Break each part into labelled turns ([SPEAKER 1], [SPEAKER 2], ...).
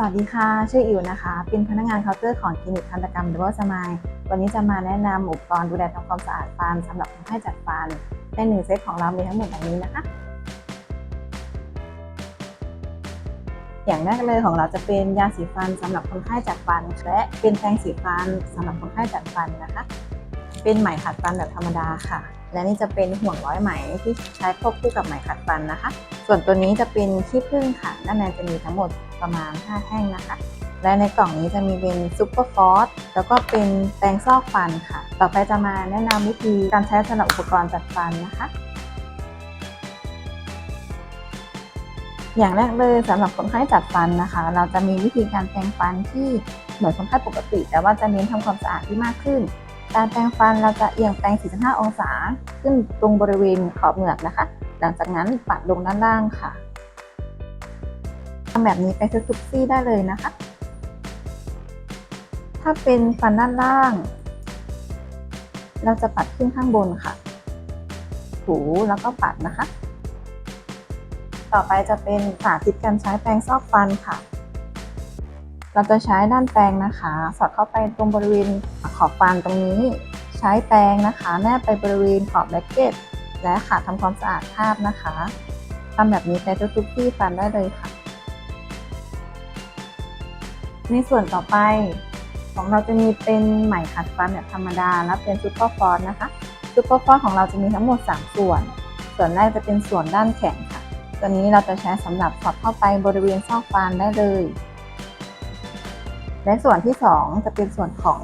[SPEAKER 1] สวัสดีค่ะ ชื่ออิวนะคะ เป็นพนักงานเคาน์เตอร์ของคลินิกทันตกรรมดับเบิลสมายวันนี้จะมาแนะนำอุปกรณ์ดูแลทำความสะอาดฟันสำหรับคนไข้จัดฟันในหนึ่งเซตของเรามีทั้งหมดแบบนี้นะคะ อย่างแรกเลยของเราจะเป็นยาสีฟันสำหรับคนไข้จัดฟัน และเป็นแปรงสีฟันสำหรับคนไข้จัดฟันนะคะ เป็นไหมขัดฟันแบบธรรมดาค่ะ และนี่จะเป็นห่วงร้อยไหมที่ใช้ควบคู่กับไหมขัดฟันนะคะ ส่วนตัวนี้จะเป็นขี้ผึ้งค่ะ ด้านในจะมีทั้งหมดประมาณ 5 แท่งนะคะ และในกล่องนี้จะมีเป็นซุปเปอร์ฟอสแล้วก็เป็นแปรงซอกฟันค่ะ ต่อไปจะมาแนะนำวิธีการใช้สำหรับอุปกรณ์จัดฟันนะคะ อย่างแรกเลยสำหรับคนไข้จัดฟันนะคะ เราจะมีวิธีการแปรงฟันที่เหมือนคนไข้ปกติ แต่ว่าจะเน้นทำความสะอาดที่มากขึ้น การแปรงฟันเราจะเอียงแปรง 45 องศา ขึ้นตรงบริเวณขอบเหงือกนะคะ หลังจากนั้นปัดลงด้านล่างค่ะทำแบบนี้ไปทุกๆซี่ได้เลยนะคะ ถ้าเป็นฟันด้านล่าง เราจะปัดขึ้นข้างบนค่ะ ถูแล้วก็ปัดนะคะ ต่อไปจะเป็นสาธิตการใช้แปรงซอกฟันค่ะ เราจะใช้ด้านแปรงนะคะ สอดเข้าไปตรงบริเวณขอบฟันตรงนี้ ใช้แปรงนะคะ แนบไปบริเวณขอบแบล็กเก็ตและขาทำความสะอาดคาบนะคะทำแบบนี้ไปทุกๆที่ฟันได้เลยค่ะ ในส่วนต่อไปของเราจะมีเป็นไหมขัดฟันแบบธรรมดา และเป็นซูเปอร์ฟอสนะคะซูเปอร์ฟอสของเราจะมีทั้งหมด 3 ส่วน ส่วนแรกจะเป็นส่วนด้านแข็งค่ะ ตัวนี้เราจะใช้สำหรับสอดเข้าไปบริเวณซอกฟันได้เลย และส่วนที่ 2 จะเป็นส่วนของ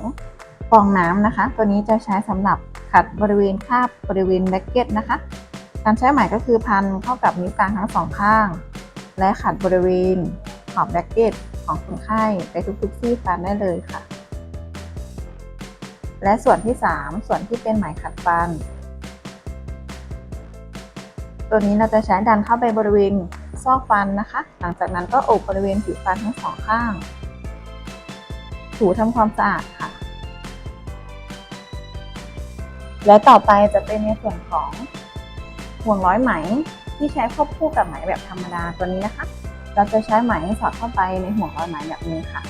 [SPEAKER 1] ฟองน้ำนะคะ ตัวนี้จะใช้สำหรับขัดบริเวณคาบบริเวณแบ็กเก็ตนะคะ การใช้ไหมก็คือพันเข้ากับนิ้วกลางทั้งสองข้าง และขัดบริเวณขอบแบ็กเก็ตของคนไข้ไปทุกๆซี่ฟันได้เลยค่ะ และส่วนที่ 3 ส่วนที่เป็นไหมขัดฟัน ตัวนี้เราจะใช้ดันเข้าไปบริเวณซอกฟันนะคะ หลังจากนั้นก็โอบบริเวณผิวฟันทั้งสองข้าง ถูทำความสะอาดค่ะ และต่อไปจะเป็นในส่วนของห่วงร้อยไหมที่ใช้ควบคู่กับไหมแบบธรรมดาตัวนี้นะคะ เราจะใช้ไหมสอดเข้าไปในห่วงร้อยไหมแบบนี้ค่ะ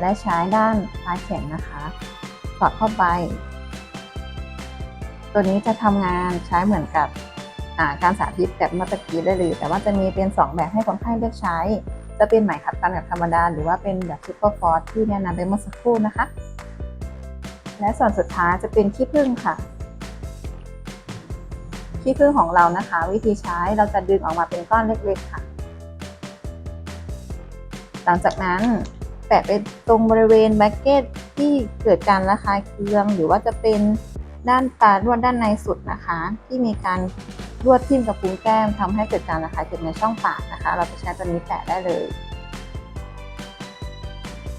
[SPEAKER 1] และใช้ด้านปลายแขนนะคะ สอดเข้าไป ตัวนี้จะทำงานใช้เหมือนกับการสาธิตแบบเมื่อตะกี้ได้เลย แต่ว่าจะมีเป็น 2 แบบให้คนไข้เลือกใช้ จะเป็นไหมขัดฟันแบบธรรมดา หรือว่าเป็นแบบซุปเปอร์ฟอสที่แนะนำไปเมื่อสักครู่นะคะ และส่วนสุดท้ายจะเป็นขี้ผึ้งค่ะขี้ผึ้งของเรานะคะ วิธีใช้เราจะดึงออกมาเป็นก้อนเล็กๆค่ะ หลังจากนั้นแปะไปตรงบริเวณแบ็กเก็ตที่เกิดการระคายเคือง หรือว่าจะเป็นด้านตาลวดด้านในสุดนะคะ ที่มีการ ลวดทิ่มกับพุ้งแก้มทำให้เกิดการระคายเคืองในช่องปากนะคะ เราจะใช้ตัวนี้แปะได้เลย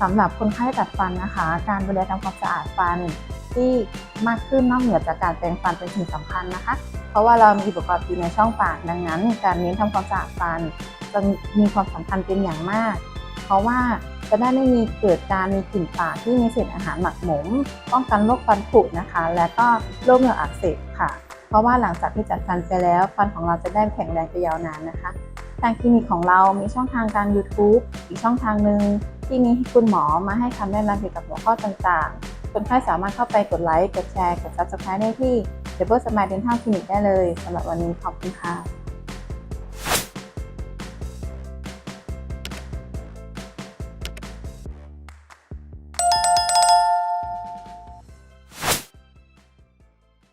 [SPEAKER 1] สำหรับคนไข้ตัดฟันนะคะ การดูแลทำความสะอาดฟันที่มากขึ้นนอกเหนือจากการแปรงฟันเป็นสิ่งสำคัญนะคะ เพราะว่าเรามีอุปกรณ์อยู่ในช่องปากดังนั้น การเน้นทำความสะอาดฟันจะมีความสำคัญเป็นอย่างมาก เพราะว่าจะได้ไม่มีเกิดการมีกลิ่นปากที่มีเศษอาหารหมักหมม ป้องกันโรคฟันผุนะคะ และก็โรคเหงื่ออักเสบค่ะ ราะว่าหลังจากที่จัดฟันไปแล้ว ฟันของเราจะได้แข็งแรงไปยาวนานนะคะ ทางคลินิกของเรามีช่องทางการ YouTube อีกช่องทางหนึ่งที่มีคุณหมอมาให้คำแนะนำเกี่ยวกับหัวข้อต่างๆ คนไข้สามารถเข้าไปกดไลค์ กดแชร์ กด Subscribe ได้ที่ Double Smile Dental Clinic ได้เลยสำหรับวันนี้ขอบคุณค่ะ